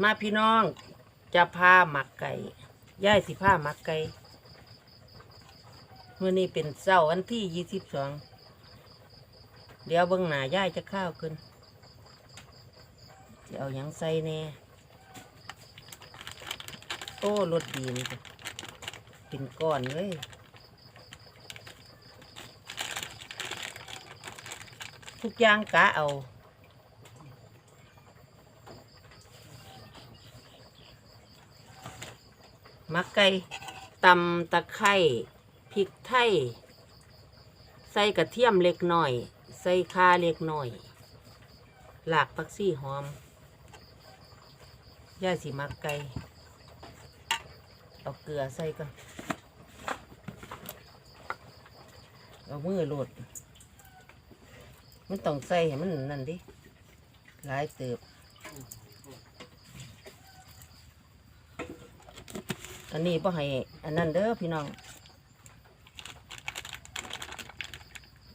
มาพี่น้องจะพาหมักไก่ย่ายสิพาหมักไก่เมื่อนี้เป็นเสาร์วันที่ยี่สิบสองเดี๋ยวเบิ่งหน้าย่ายจะข้าวขึ้นจะเอาหยังใส่แน่โอ้รสดีนี่จ้ะเป็นก้อนเลยทุกอย่างกะเอา มักไก่ตำตะไคร้พริกไทย ใส่กระเทียมเล็กหน่อย ใส่ข่าเล็กหน่อย หลากปักซี่หอม ย่าสิมักไก่เอาเกลือใส่กันเอามือโหลดมันต้องใส่ให้มันนั่นดิหลายเติบ อันนี้พ่ให้ อันนั้นเด้อพี่น้อง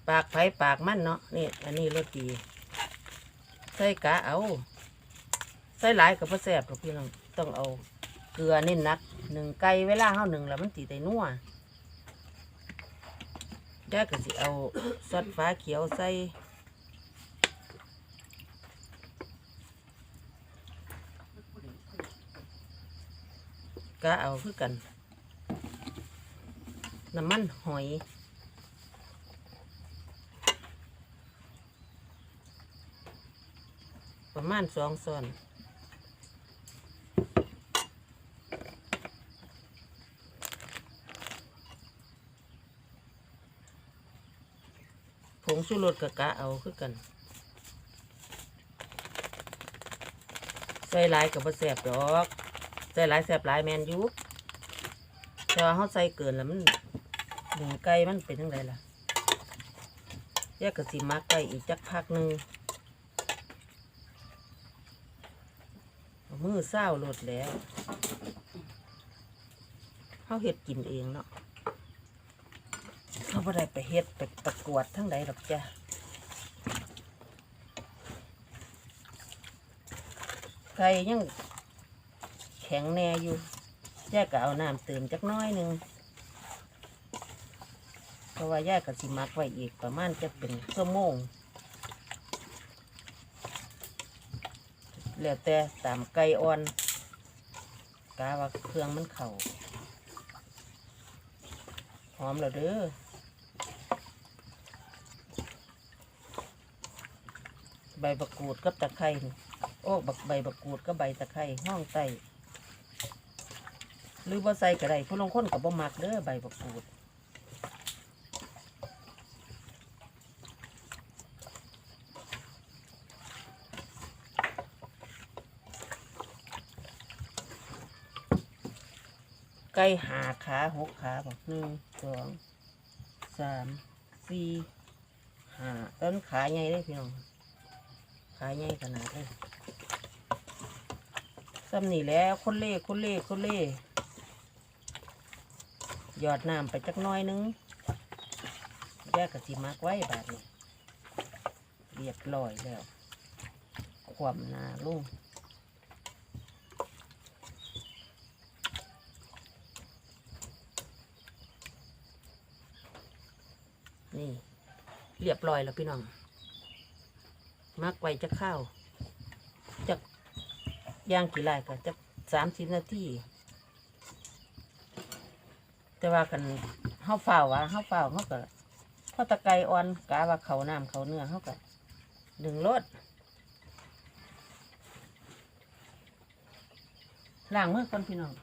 ปากไผ่ปากมันเนาะนี่ อันนี้รสดี ใส่กะเอา ใส่หลายกับพ่แซ่บหรอกพี่น้องต้องเอาเกลือนี่นักหนึ่งไก่เวลาเฮาหนึ่งแล้วมันตีได้นัวย่าก็สิเอาซอสฟ้าเขียวใส่ ก็เอาคือกัน น้ำมันหอยประมาณสองส่วนผงชูรสกะกะเอาคือกัน ใส่หลายกับบ่แสบดอก ส่หลายแสบหลายแมนยูแต่ว่าเขาใส่เกินแล้วมันหนึ่งไก่มันเป็นยังไงล่ะแยกกับสีมักไก่อีกจักพักหนึ่งมือเศร้าโหลดแล้วเขาเฮ็ดกินเองเนาะเขาบ่ได้ไปเฮ็ดไปประกวดทั้งใดหรอกจ้ะไก่ยัง แข็งแน่อยู่แยกก็เอาน้ำเติมจักน้อยหนึ่งเพราะว่าแยกก็สิมักไว้อีกประมาณจะเป็นชั่วโมงแล้วแต่ตามไก่อ่อนกาว่าเครื่องมันเข่าหอมแล้วเด้อใบบักกูดกับตะไคร่โอ้บักใบบักกูดกับใบตะไคร้ห้องไต หรือว่าใส่ก็ได้ผู้ลางคนกับบ่มักเด้อใบบักกูดไก่หาขาหกขาบอกหนึ่งสองสามสี่ห้าต้นขาใหญ่เลยพี่น้องขาใหญ่ขนาดเลยซ้ำนี่แล้วคนเล่คนเล่คนเล่ หยอดน้ำไปจักน้อยนึงแยกกะสิมักไว้บาดนี้เรียบร้อยแล้ว ความนาลุงนี่ เรียบร้อยแล้วพี่น้อง มักไว้จะข้าวจะย่างกี่ไรก็จะสามสิบนาที แต่ว่ากันเฮาเฝ้าวะเฮาเฝ้าวเขาก็พอตะไกอ่อนกาว่าเขาน้ำเขาเนื้อเขาก็ดึงรถล้างมือก่อนพี่น้อง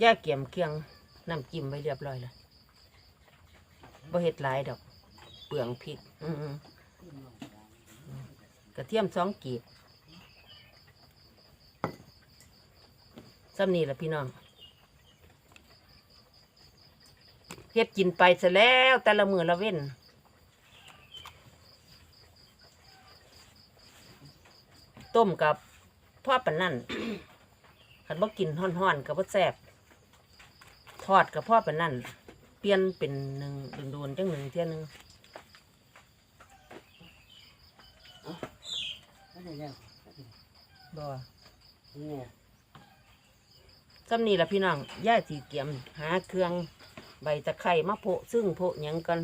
แย่าเกี่ยมเคียงน้ำจิ้มไว้เรียบร้อยแล้วบ่เฮ็ดหลายดอก เปลืองพริก อืมกระเทียมสองกีบซ้ำนี่แหละพี่น้องเฮ็ดกินไปซะแล้ว แต่ละมือละเว้นต้มกับพ่อปานนั่นคันบ่กินฮ้อนๆกับบ่แซ่บ ทอดกับพ่อปานนั่นเปลี่ยนเป็นหนึ่งโดนๆจังหนึ่งเที่ยหนึงอะไรแล้วบ่เนี่ยซำนี้ล่ะพี่น้องย่าสิเกียม หาเครื่องใบตะไคร้มาโพะซึ่งโพะหยังกัน